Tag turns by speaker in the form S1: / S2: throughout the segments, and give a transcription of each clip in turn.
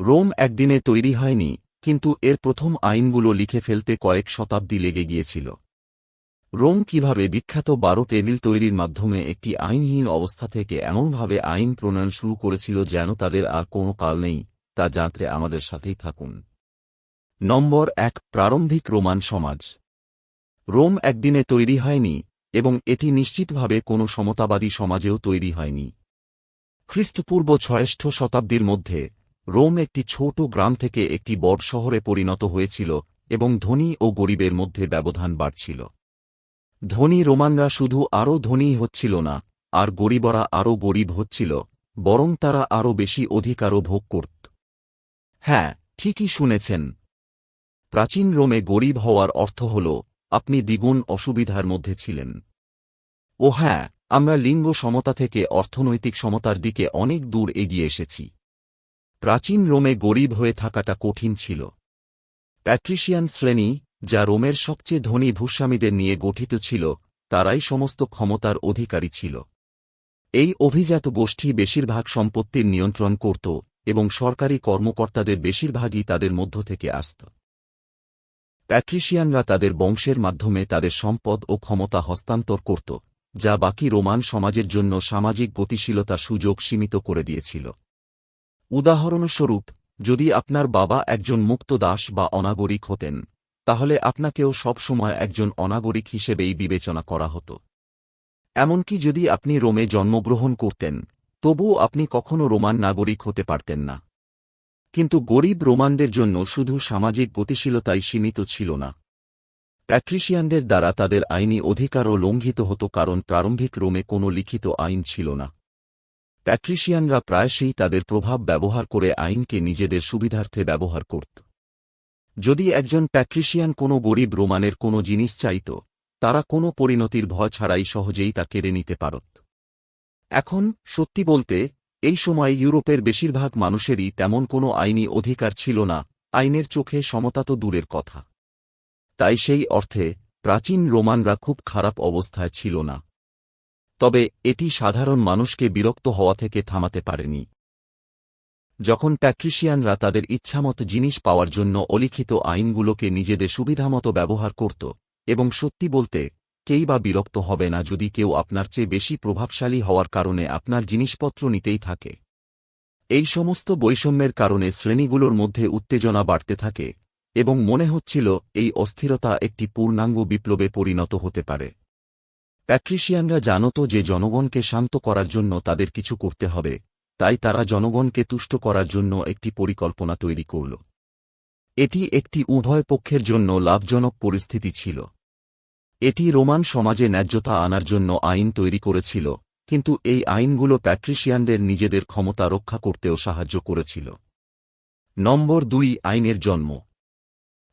S1: Rome একদিনে তৈরি হয়নি, কিন্তু এর প্রথম আইনগুলো লিখে ফেলতে কয়েক শতাব্দী লেগে গিয়েছিল। রোম কীভাবে বিখ্যাত বারো টেবিল তৈরির মাধ্যমে একটি আইনহীন অবস্থা থেকে এমনভাবে আইন প্রণয়ন শুরু করেছিল যেন তাদের আর কোনো কাল নেই, তা জানতে আমাদের সাথেই থাকুন। নম্বর এক, প্রারম্ভিক রোমান সমাজ। রোম একদিনে তৈরি হয়নি, এবং এটি নিশ্চিতভাবে কোনো সমতাবাদী সমাজেও তৈরি হয়নি। খ্রিস্টপূর্ব ছয়েষ্ঠ শতাব্দীর মধ্যে রোম একটি ছোট গ্রাম থেকে একটি বড় শহরে পরিণত হয়েছিল এবং ধনী ও গরিবের মধ্যে ব্যবধান বাড়ছিল। ধনী রোমানরা শুধু আরও ধনী হচ্ছিল না, আর গরিবরা আরও গরিব হচ্ছিল, বরং তারা আরও বেশি অধিকারও ভোগ করত। হ্যাঁ ঠিকই শুনেছেন। প্রাচীন রোমে গরিব হওয়ার অর্থ হল, আপনি দ্বিগুণ অসুবিধার মধ্যে ছিলেন। ও হ্যাঁ আমরা লিঙ্গ সমতা থেকে অর্থনৈতিক সমতার দিকে অনেক দূর এগিয়ে এসেছি। প্রাচীন রোমে গরিব হয়ে থাকাটা কঠিন ছিল। প্যাট্রিশিয়ান শ্রেণি, যা রোমের সবচেয়ে ধনী ভূস্বামীদের নিয়ে গঠিত ছিল, তারাই সমস্ত ক্ষমতার অধিকারী ছিল। এই অভিজাত গোষ্ঠী বেশিরভাগ সম্পত্তির নিয়ন্ত্রণ করত এবং সরকারি কর্মকর্তাদের বেশিরভাগই তাদের মধ্য থেকে আসত। প্যাট্রিশিয়ানরা তাদের বংশের মাধ্যমে তাদের সম্পদ ও ক্ষমতা হস্তান্তর করত, যা বাকি রোমান সমাজের জন্য সামাজিক গতিশীলতা সুযোগ সীমিত করে দিয়েছিল। উদাহরণস্বরূপ, যদি আপনার বাবা একজন মুক্ত দাস বা অনাগরিক হতেন, তাহলে আপনাকেও সবসময় একজন অনাগরিক হিসেবেই বিবেচনা করা হতো। এমনকি যদি আপনি রোমে জন্মগ্রহণ করতেন, তবুও আপনি কখনও রোমান নাগরিক হতে পারতেন না। কিন্তু গরিব রোমানদের জন্য শুধু সামাজিক গতিশীলতাই সীমিত ছিল না। প্যাট্রিশিয়ানদের দ্বারা তাদের আইনি অধিকারও লঙ্ঘিত হতো কারণ প্রারম্ভিক রোমে কোনো লিখিত আইন ছিল না। প্যাট্রিশিয়ানরা প্রায়শই তাদের প্রভাব ব্যবহার করে আইনকে নিজেদের সুবিধার্থে ব্যবহার করত। যদি একজন প্যাট্রিশিয়ান কোনো গরিব রোমানের কোনো জিনিস চাইত, তারা কোনো পরিণতির ভয় ছাড়াই সহজেই তা কেড়ে নিতে পারত। এখন, সত্যি বলতে, এই সময় ইউরোপের বেশিরভাগ মানুষেরই তেমন কোনো আইনি অধিকার ছিল না, আইনের চোখে সমতা তো দূরের কথা। তাই সেই অর্থে, প্রাচীন রোমানরা খুব খারাপ অবস্থায় ছিল না। তবে এটি সাধারণ মানুষকে বিরক্ত হওয়া থেকে থামাতে পারেনি। যখন প্যাট্রিশিয়ানরা তাদের ইচ্ছামত জিনিস পাওয়ার জন্য অলিখিত আইনগুলোকে নিজেদের সুবিধামতো ব্যবহার করত এবং সত্যি বলতে, কেই বা বিরক্ত হবে না যদি কেউ আপনার চেয়ে বেশি প্রভাবশালী হওয়ার কারণে আপনার জিনিসপত্র নিতেই থাকে। এই সমস্ত বৈষম্যের কারণে শ্রেণীগুলোর মধ্যে উত্তেজনা বাড়তে থাকে এবং মনে হচ্ছিল এই অস্থিরতা একটি পূর্ণাঙ্গ বিপ্লবে পরিণত হতে পারে। প্যাট্রিশিয়ানরা জানত যে জনগণকে শান্ত করার জন্য তাদের কিছু করতে হবে, তাই তারা জনগণকে তুষ্ট করার জন্য একটি পরিকল্পনা তৈরি করল। এটি একটি উভয় পক্ষের জন্য লাভজনক পরিস্থিতি ছিল। এটি রোমান সমাজে ন্যায্যতা আনার জন্য আইন তৈরি করেছিল, কিন্তু এই আইনগুলো প্যাট্রিশিয়ানদের নিজেদের ক্ষমতা রক্ষা করতেও সাহায্য করেছিল। নম্বর দুই, আইনের জন্ম।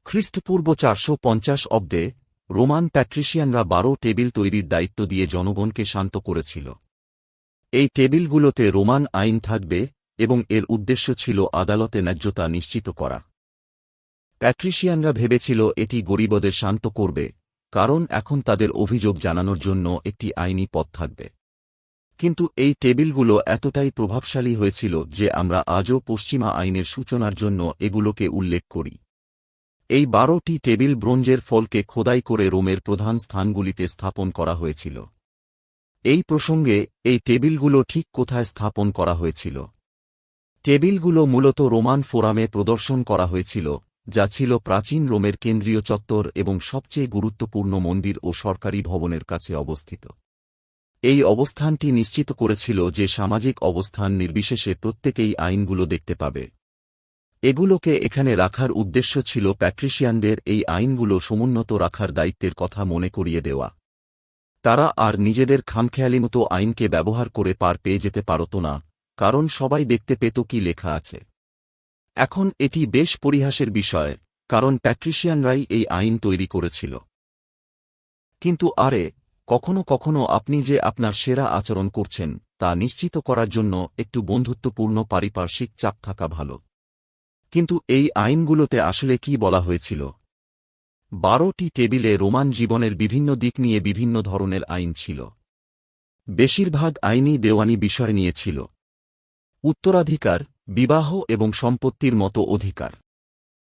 S1: খ্রিস্টপূর্ব চারশো পঞ্চাশ অব্দে রোমান প্যাট্রিশিয়ানরা বারো টেবিল তৈরির দায়িত্ব দিয়ে জনগণকে শান্ত করেছিল। এই টেবিলগুলোতে রোমান আইন থাকবে এবং এর উদ্দেশ্য ছিল আদালতে ন্যায্যতা নিশ্চিত করা। প্যাট্রিশিয়ানরা ভেবেছিল এটি গরিবদের শান্ত করবে, কারণ এখন তাদের অভিযোগ জানানোর জন্য একটি আইনি পথ থাকবে। কিন্তু এই টেবিলগুলো এতটাই প্রভাবশালী হয়েছিল যে আমরা আজও পশ্চিমা আইনের সূচনার জন্য এগুলোকে উল্লেখ করি। এই বারোটি টেবিল ব্রোঞ্জের ফলকে খোদাই করে রোমের প্রধান স্থানগুলিতে স্থাপন করা হয়েছিল। এই প্রসঙ্গে এই টেবিলগুলো ঠিক কোথায় স্থাপন করা হয়েছিল? টেবিলগুলো মূলত রোমান ফোরামে প্রদর্শন করা হয়েছিল, যা ছিল প্রাচীন রোমের কেন্দ্রীয় চত্বর এবং সবচেয়ে গুরুত্বপূর্ণ মন্দির ও সরকারি ভবনের কাছে অবস্থিত। এই অবস্থানটি নিশ্চিত করেছিল যে সামাজিক অবস্থান নির্বিশেষে প্রত্যেকেই আইনগুলো দেখতে পাবে। এগুলোকে এখানে রাখার উদ্দেশ্য ছিল প্যাট্রিশিয়ানদের এই আইনগুলো সমুন্নত রাখার দায়িত্বের কথা মনে করিয়ে দেওয়া। তারা আর নিজেদের খামখেয়ালি মতো আইনকে ব্যবহার করে পার পেয়ে যেতে পারত না, কারণ সবাই দেখতে পেত কি লেখা আছে। এখন এটি বেশ পরিহাসের বিষয়, কারণ প্যাট্রিশিয়ানরাই এই আইন তৈরি করেছিল। কিন্তু আরে, কখনো কখনো আপনি যে আপনার সেরা আচরণ করছেন, তা নিশ্চিত করার জন্য একটু বন্ধুত্বপূর্ণ পারিপার্শ্বিক চাপ থাকা ভালো। কিন্তু এই আইনগুলোতে আসলে কি বলা হয়েছিল? বারোটি টেবিলে রোমান জীবনের বিভিন্ন দিক নিয়ে বিভিন্ন ধরনের আইন ছিল। বেশিরভাগ আইনই দেওয়ানি বিষয় নিয়েছিল উত্তরাধিকার, বিবাহ এবং সম্পত্তির মতো অধিকার।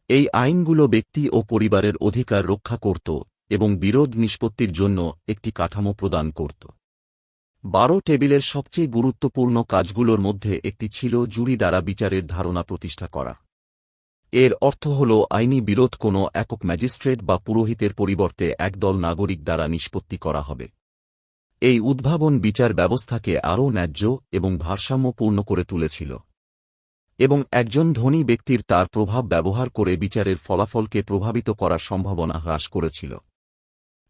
S1: এই আইনগুলো ব্যক্তি ও পরিবারের অধিকার রক্ষা করত এবং বিরোধ নিষ্পত্তির জন্য একটি কাঠামো প্রদান করত। বারো টেবিলের সবচেয়ে গুরুত্বপূর্ণ কাজগুলোর মধ্যে একটি ছিল জুরি দ্বারা বিচারের ধারণা প্রতিষ্ঠা করা। এর অর্থ হল আইনি বিরোধ কোনো একক ম্যাজিস্ট্রেট বা পুরোহিতের পরিবর্তে একদল নাগরিক দ্বারা নিষ্পত্তি করা হবে। এই উদ্ভাবন বিচার ব্যবস্থাকে আরও ন্যায্য এবং ভারসাম্যপূর্ণ করে তুলেছিল। এবং একজন ধনী ব্যক্তির তার প্রভাব ব্যবহার করে বিচারের ফলাফলকে প্রভাবিত করার সম্ভাবনা হ্রাস করেছিল।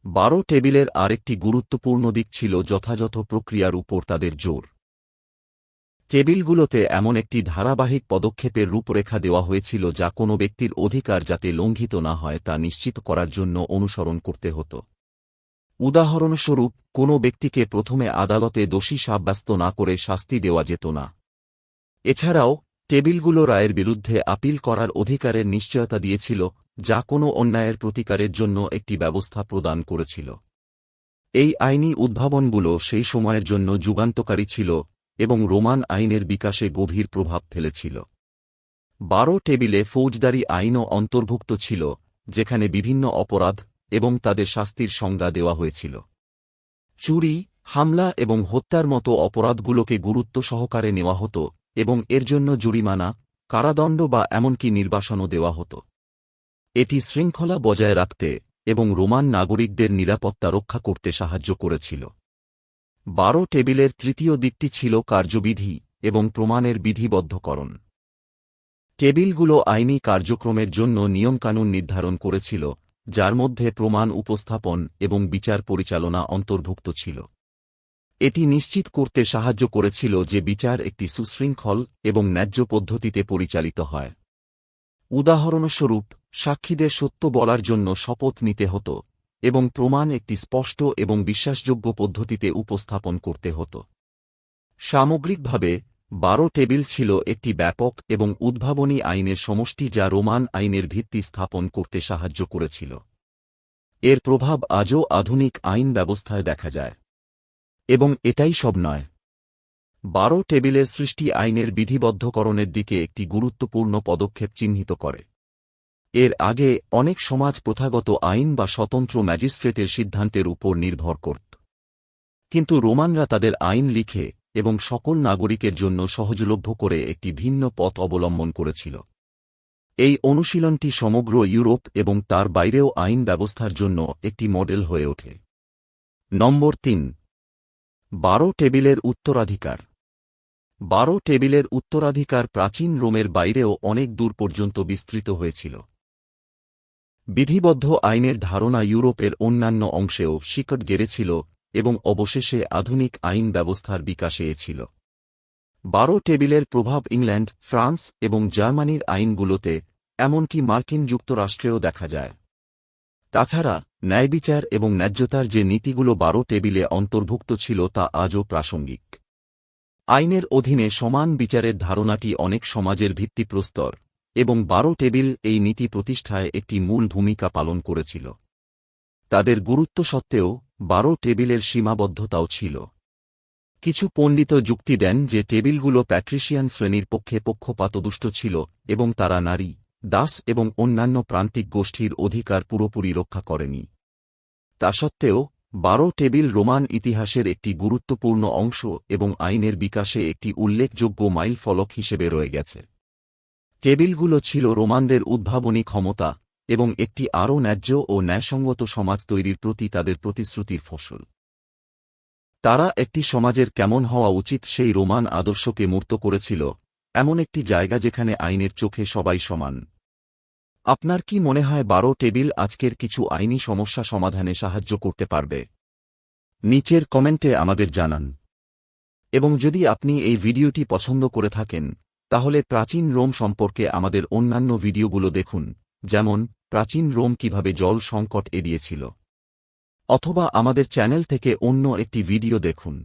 S1: বারো টেবিলের আরেকটি গুরুত্বপূর্ণ দিক ছিল যথাযথ প্রক্রিয়ার উপর তাদের জোর। টেবিলগুলোতে এমন একটি ধারাবাহিক পদক্ষেপের রূপরেখা দেওয়া হয়েছিল যা কোনো ব্যক্তির অধিকার যাতে লঙ্ঘিত না হয় তা নিশ্চিত করার জন্য অনুসরণ করতে হতো। উদাহরণস্বরূপ, কোনো ব্যক্তিকে প্রথমে আদালতে দোষী সাব্যস্ত না করে শাস্তি দেওয়া যেত না। এছাড়াও, টেবিলগুলো রায়ের বিরুদ্ধে আপিল করার অধিকারের নিশ্চয়তা দিয়েছিল, যা কোনো অন্যায়ের প্রতিকারের জন্য একটি ব্যবস্থা প্রদান করেছিল। এই আইনি উদ্ভাবনগুলো সেই সময়ের জন্য যুগান্তকারী ছিল এবং রোমান আইনের বিকাশে গভীর প্রভাব ফেলেছিল। বারো টেবিলে ফৌজদারি আইনও অন্তর্ভুক্ত ছিল, যেখানে বিভিন্ন অপরাধ এবং তাদের শাস্তির সংজ্ঞা দেওয়া হয়েছিল। চুরি, হামলা এবং হত্যার মতো অপরাধগুলোকে গুরুত্ব সহকারে নেওয়া হতো এবং এর জন্য জরিমানা, কারাদণ্ড বা এমনকি নির্বাসনও দেওয়া হতো। এটি শৃঙ্খলা বজায় রাখতে এবং রোমান নাগরিকদের নিরাপত্তা রক্ষা করতে সাহায্য করেছিল। বারো টেবিলের তৃতীয় দিকটি ছিল কার্যবিধি এবং প্রমাণের বিধিবদ্ধকরণ। টেবিলগুলো আইনি কার্যক্রমের জন্য নিয়মকানুন নির্ধারণ করেছিল, যার মধ্যে প্রমাণ উপস্থাপন এবং বিচার পরিচালনা অন্তর্ভুক্ত ছিল। এটি নিশ্চিত করতে সাহায্য করেছিল যে বিচার একটি সুশৃঙ্খল এবং ন্যায্য পদ্ধতিতে পরিচালিত হয়। উদাহরণস্বরূপ, সাক্ষীদের সত্য বলার জন্য শপথ নিতে হতো এবং প্রমাণ একটি স্পষ্ট এবং বিশ্বাসযোগ্য পদ্ধতিতে উপস্থাপন করতে হতো। সামগ্রিকভাবে, বারো টেবিল ছিল একটি ব্যাপক এবং উদ্ভাবনী আইনের সমষ্টি যা রোমান আইনের ভিত্তি স্থাপন করতে সাহায্য করেছিল। এর প্রভাব আজও আধুনিক আইন ব্যবস্থায় দেখা যায়। এবং এটাই সব নয়। বারো টেবিলের সৃষ্টি আইনের বিধিবদ্ধকরণের দিকে একটি গুরুত্বপূর্ণ পদক্ষেপ চিহ্নিত করে। এর আগে অনেক সমাজ প্রথাগত আইন বা স্বতন্ত্র ম্যাজিস্ট্রেটের সিদ্ধান্তের উপর নির্ভর করত। কিন্তু রোমানরা তাদের আইন লিখে এবং সকল নাগরিকের জন্য সহজলভ্য করে একটি ভিন্ন পথ অবলম্বন করেছিল। এই অনুশীলনটি সমগ্র ইউরোপ এবং তার বাইরেও আইন ব্যবস্থার জন্য একটি মডেল হয়ে ওঠে। নম্বর তিন। বারো টেবিলের উত্তরাধিকার। বারো টেবিলের উত্তরাধিকার প্রাচীন রোমের বাইরেও অনেক দূর পর্যন্ত বিস্তৃত হয়েছিল। বিধিবদ্ধ আইনের ধারণা ইউরোপের অন্যান্য অংশেও শিকট গেড়েছিল এবং অবশেষে আধুনিক আইন ব্যবস্থার বিকাশে ছিল। বারো টেবিলের প্রভাব ইংল্যান্ড, ফ্রান্স এবং জার্মানির আইনগুলোতে, এমনকি মার্কিন যুক্তরাষ্ট্রেও দেখা যায়। তাছাড়া, ন্যায়বিচার এবং ন্যায্যতার যে নীতিগুলো বারো টেবিলে অন্তর্ভুক্ত ছিল তা আজও প্রাসঙ্গিক। আইনের অধীনে সমান বিচারের ধারণাটি অনেক সমাজের ভিত্তিপ্রস্তর। এবং বারো টেবিল এই নীতি প্রতিষ্ঠায় একটি মূল ভূমিকা পালন করেছিল। তাদের গুরুত্ব সত্ত্বেও, বারো টেবিলের সীমাবদ্ধতাও ছিল। কিছু পণ্ডিত যুক্তি দেন যে টেবিলগুলো প্যাট্রিশিয়ান শ্রেণির পক্ষে পক্ষপাতদুষ্ট ছিল এবং তারা নারী, দাস এবং অন্যান্য প্রান্তিক গোষ্ঠীর অধিকার পুরোপুরি রক্ষা করেনি। তা সত্ত্বেও, বারো টেবিল রোমান ইতিহাসের একটি গুরুত্বপূর্ণ অংশ এবং আইনের বিকাশে একটি উল্লেখযোগ্য মাইল ফলক হিসেবে রয়ে গেছে। টেবিলগুলো ছিল রোমানদের উদ্ভাবনী ক্ষমতা এবং একটি আরও ন্যায্য ও ন্যায়সঙ্গত সমাজ তৈরির প্রতি তাদের প্রতিশ্রুতির ফসল। তারা একটি সমাজের কেমন হওয়া উচিত সেই রোমান আদর্শকে মূর্ত করেছিল, এমন একটি জায়গা যেখানে আইনের চোখে সবাই সমান। আপনার কি মনে হয় বারো টেবিল আজকের কিছু আইনি সমস্যা সমাধানে সাহায্য করতে পারবে? নিচের কমেন্টে আমাদের জানান। এবং যদি আপনি এই ভিডিওটি পছন্দ করে থাকেন তাহলে প্রাচীন রোম সম্পর্কে আমাদের অন্যান্য ভিডিওগুলো দেখুন, যেমন, প্রাচীন রোম কীভাবে জল সংকট এড়িয়েছিল। অথবা আমাদের চ্যানেল থেকে অন্য একটি ভিডিও দেখুন।